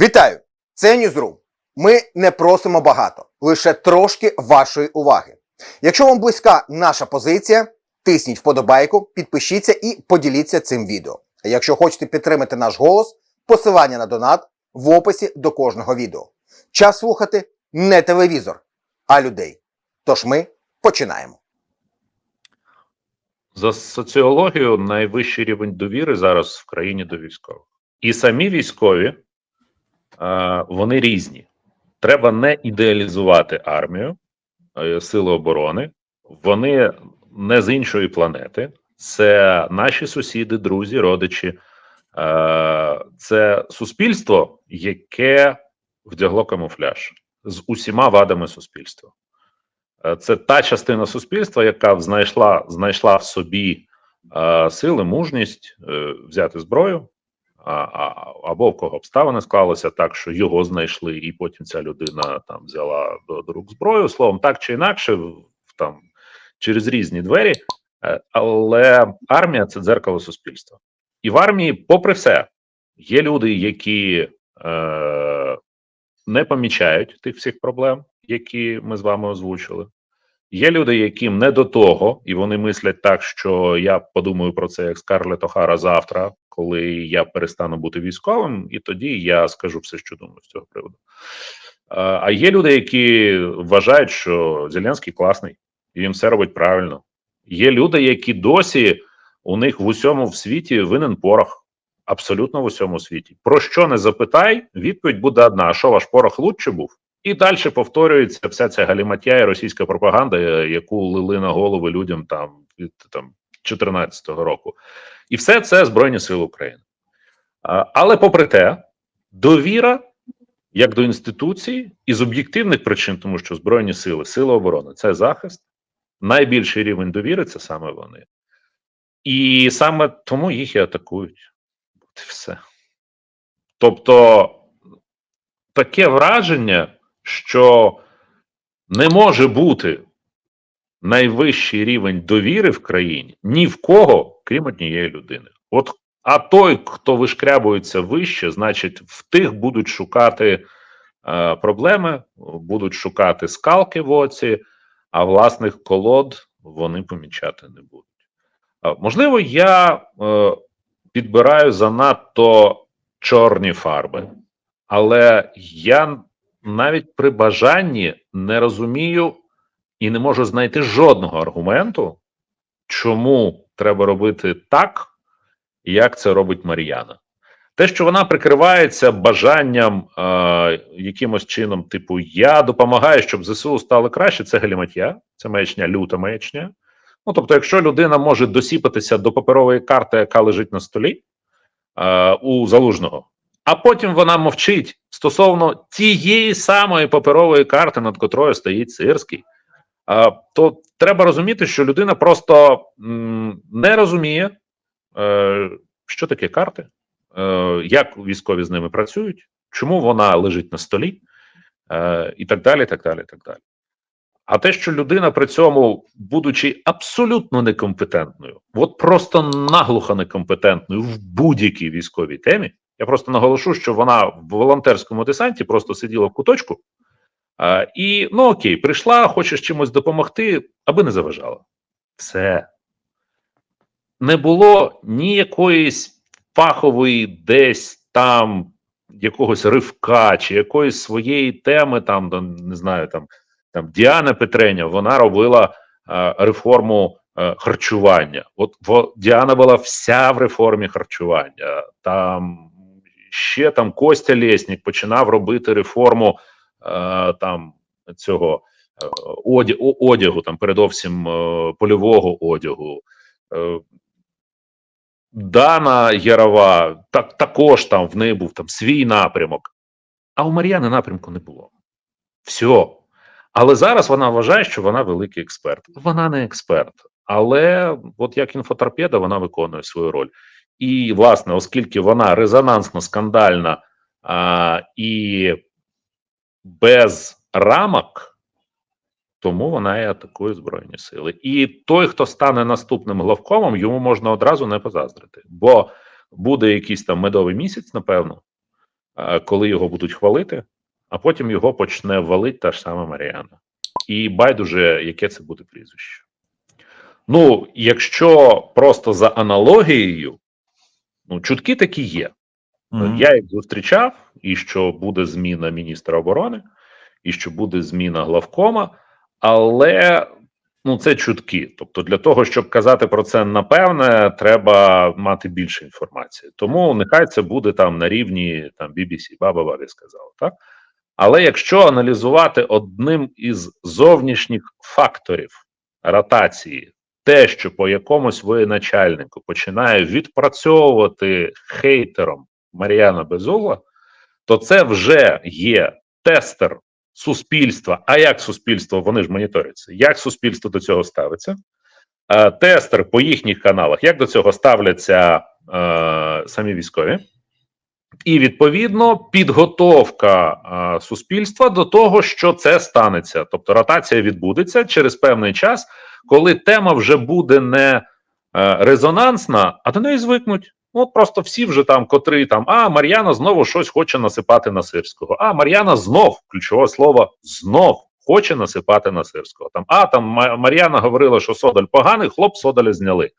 Вітаю! Це Ньюзрум. Ми не просимо багато, лише трошки вашої уваги. Якщо вам близька наша позиція, тисніть вподобайку, підпишіться і поділіться цим відео. А якщо хочете підтримати наш голос, посилання на донат в описі до кожного відео. Час слухати не телевізор, а людей. Тож ми починаємо. За соціологією найвищий рівень довіри зараз в країні до військових. І самі військові вони різні. Треба не ідеалізувати армію, е, сили оборони. Вони не з іншої планети. Це наші сусіди, друзі, родичі. Е, це суспільство, яке вдягло камуфляж з усіма вадами суспільства. Е, Це та частина суспільства, яка знайшла знайшла в собі е, сили, мужність е, взяти зброю, або в кого обставини склалися так, що його знайшли, і потім ця людина там взяла до, до рук зброю. Словом, так чи інакше, там через різні двері. Е, Але армія це дзеркало суспільства. І в армії, попри все, є люди, які е, не помічають тих всіх проблем, які ми з вами озвучили. Є люди, яким не до того, і вони мислять так, що я подумаю про це як Скарлет Охара завтра, коли я перестану бути військовим, і тоді я скажу все, що думаю з цього приводу. А є люди, які вважають, що Зеленський класний, і він все робить правильно. Є люди, які досі у них в усьому в світі винен порох. Абсолютно в усьому світі. Про що не запитай, відповідь буде одна: а що ваш порох лучше був? І далі повторюється вся ця галіматя і російська пропаганда, яку лили на голови людям там від там 14-го року. І все це Збройні Сили України. Але попри те, довіра як до інституції із об'єктивних причин, тому що Збройні сили, сили оборони це захист, найбільший рівень довіри це саме вони. І саме тому їх і атакують. От і все. Тобто таке враження, що не може бути найвищий рівень довіри в країні ні в кого, крім однієї людини. От, а той, хто вишкрябується вище, значить, в тих будуть шукати е, проблеми, будуть шукати скалки в оці, а власних колод вони помічати не будуть. Е, можливо, я е, підбираю занадто чорні фарби, але я навіть при бажанні не розумію і не можу знайти жодного аргументу, чому треба робити так, як це робить Мар'яна. Те, що вона прикривається бажанням е, якимось чином, типу, я допомагаю, щоб ЗСУ стало краще, це галіматя, це маячня, люта маячня. Ну, тобто, якщо людина може досіпатися до паперової карти, яка лежить на столі е, у залужного, а потім вона мовчить стосовно тієї самої паперової карти, над котрою стоїть Сирський, то треба розуміти, що людина просто не розуміє, е, що таке карти, е, як військові з ними працюють, чому вона лежить на столі, е, і так далі. так далі, так далі. А те, що людина при цьому, будучи абсолютно некомпетентною, от просто наглухо некомпетентною в будь-якій військовій темі, я просто наголошу, що вона в волонтерському десанті просто сиділа в куточку, а, і ну окей, прийшла, хочеш чимось допомогти, аби не заважала. Все. Не було ні якоїсь фахової десь там якогось ривка чи якоїсь своєї теми, там не знаю, там там Діана Петреня, вона робила е, реформу е, харчування. От во, Діана була вся в реформі харчування. Там ще там Костя Лєснік починав робити реформу там цього е, одягу, там передовсім е, польового одягу. Е, Дана Ярова так, також там в неї був там свій напрямок, а у Мар'яни напрямку не було. Все. Але зараз вона вважає, що вона великий експерт. Вона не експерт, але от як інфоторпеда вона виконує свою роль. І, власне, оскільки вона резонансно скандальна а, і без рамок, тому вона і атакує Збройні Сили. І той, хто стане наступним главкомом, йому можна одразу не позаздрити, бо буде якийсь там медовий місяць, напевно. коли його будуть хвалити, а потім його почне валити та ж сама Маріана. І байдуже, яке це буде прізвище. Ну, якщо просто за аналогією, ну, чутки такі є. Мгм. Я їх зустрічав, і що буде зміна міністра оборони, і що буде зміна главкома, але ну це чутки. Тобто, для того, щоб казати про це напевне, треба мати більше інформації. Тому нехай це буде там на рівні там BBC, баба бабі сказала, так? Але якщо аналізувати одним із зовнішніх факторів ротації, те, що по якомусь воєначальнику починає відпрацьовувати хейтером Мар'яна Безугла, то це вже є тестер суспільства. А як суспільство вони ж моніторяться? Як суспільство до цього ставиться? Е, тестер по їхніх каналах, як до цього ставляться е, самі військові, і відповідно підготовка е, суспільства до того, що це станеться. Тобто ротація відбудеться через певний час, коли тема вже буде не е, резонансна, а до неї звикнуть. От просто всі вже там, котрі там, а Мар'яна знову щось хоче насипати на Сирського. А Мар'яна знов, ключове слово, знов хоче насипати на Сирського. Там, а там Мар'яна говорила, що Содоль поганий, хлоп Содоля зняли.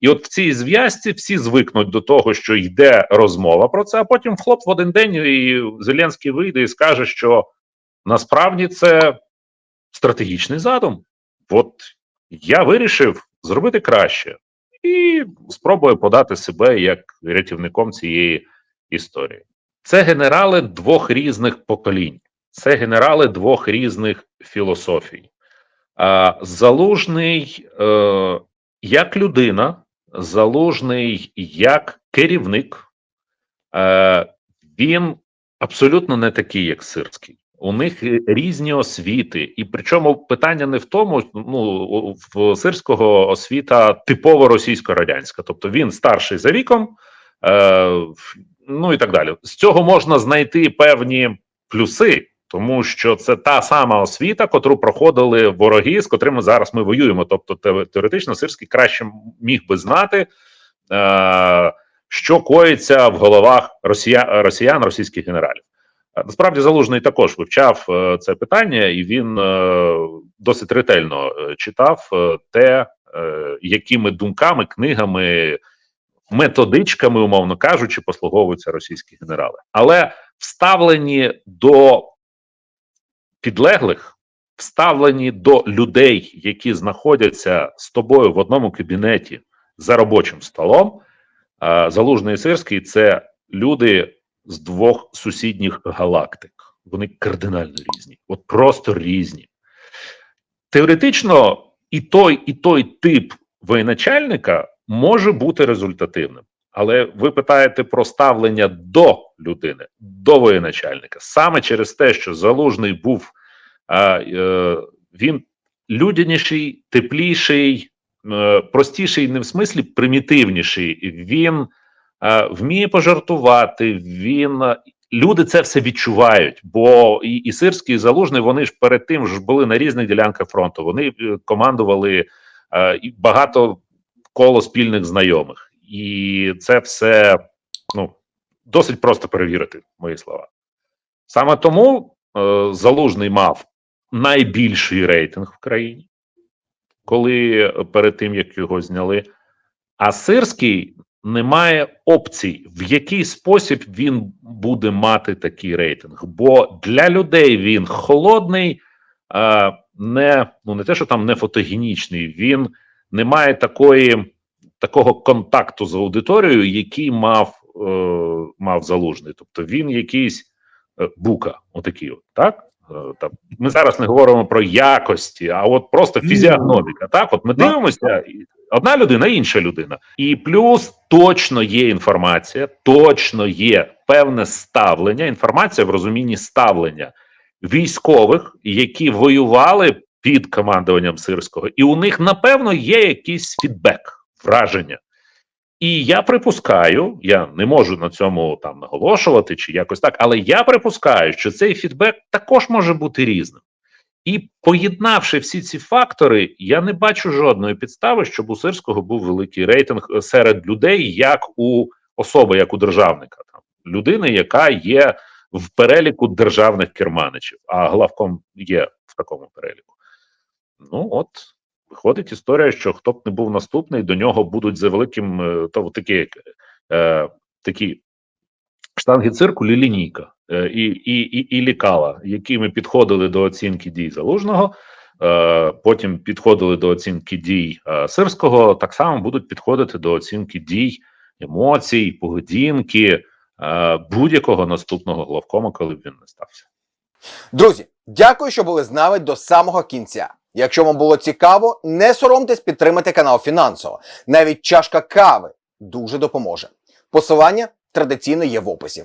І от в цій зв'язці всі звикнуть до того, що йде розмова про це, а потім хлоп в один день і Зеленський вийде і скаже, що насправді це стратегічний задум. От я вирішив зробити краще і спробую подати себе як рятівником цієї історії. Це генерали двох різних поколінь, це генерали двох різних філософій. Залужний е, як людина, залужний як керівник, е, він абсолютно не такий, як Сирський. У них різні освіти, і причому питання не в тому, ну в сирського освіта типово російсько-радянська, тобто він старший за віком, е, ну і так далі. З цього можна знайти певні плюси, тому що це та сама освіта, котру проходили вороги, з котрими зараз ми воюємо. Тобто, теоретично сирський краще міг би знати. Е, що коїться в головах росія, росіян, російських генералів. Е, Насправді залужний також вивчав е, це питання, і він е, досить ретельно читав те, якими думками, книгами, методичками, умовно кажучи, послуговуються російські генерали. Але вставлені до підлеглих, вставлені до людей, які знаходяться з тобою в одному кабінеті за робочим столом. Залужний і Сирський це люди з двох сусідніх галактик. Вони кардинально різні, от просто різні. Теоретично, і той, і той тип воєначальника може бути результативним. Але ви питаєте про ставлення до людини, до воєначальника, саме через те, що залужний був а, е, він людяніший, тепліший, е, простіший, не в смислі примітивніший. Він вміє пожартувати. Він е, люди це все відчувають. Бо і, і Сирський, і Залужний вони ж перед тим ж були на різних ділянках фронту. Вони е, командували е, і багато коло спільних знайомих, і це все ну досить просто перевірити мої слова. Саме тому е, Залужний мав найбільший рейтинг в країні, коли е, перед тим як його зняли. А Сирський не має опцій, в який спосіб він буде мати такий рейтинг. Бо для людей він холодний, не ну не те, що там не фотогенічний, він не має такої такого контакту з аудиторією, який мав, е, мав залужний. Тобто він якийсь е, бука, отакий, от, так? Е, Там ми зараз не говоримо про якості, а от просто фізіогноміка. Так, от ми Ну. дивимося, одна людина, інша людина, і плюс точно є інформація, точно є певне ставлення. Інформація в розумінні ставлення військових, які воювали під командуванням Сирського, і у них напевно є якийсь фідбек, враження. І я припускаю, я не можу на цьому там наголошувати чи якось так, але я припускаю, що цей фідбек також може бути різним. І поєднавши всі ці фактори, я не бачу жодної підстави, щоб у Сирського був великий рейтинг е, серед людей, як у особи, як у державника. Там людини, яка є в переліку державних керманичів, а главком є в такому переліку. Ну от виходить історія, що хто б не був наступний, до нього будуть за великим е, то такі, е, такі штанги цирку, лінійка і, і, і, і лікала, якими підходили до оцінки дій залужного. Е, потім підходили до оцінки дій е, сирського, так само будуть підходити до оцінки дій, емоцій, поведінки е, будь-якого наступного главкома, коли б він не стався. Друзі, дякую, що були з нами до самого кінця. Якщо вам було цікаво, не соромтесь підтримати канал фінансово. Навіть чашка кави дуже допоможе. Посилання традиційно є в описі.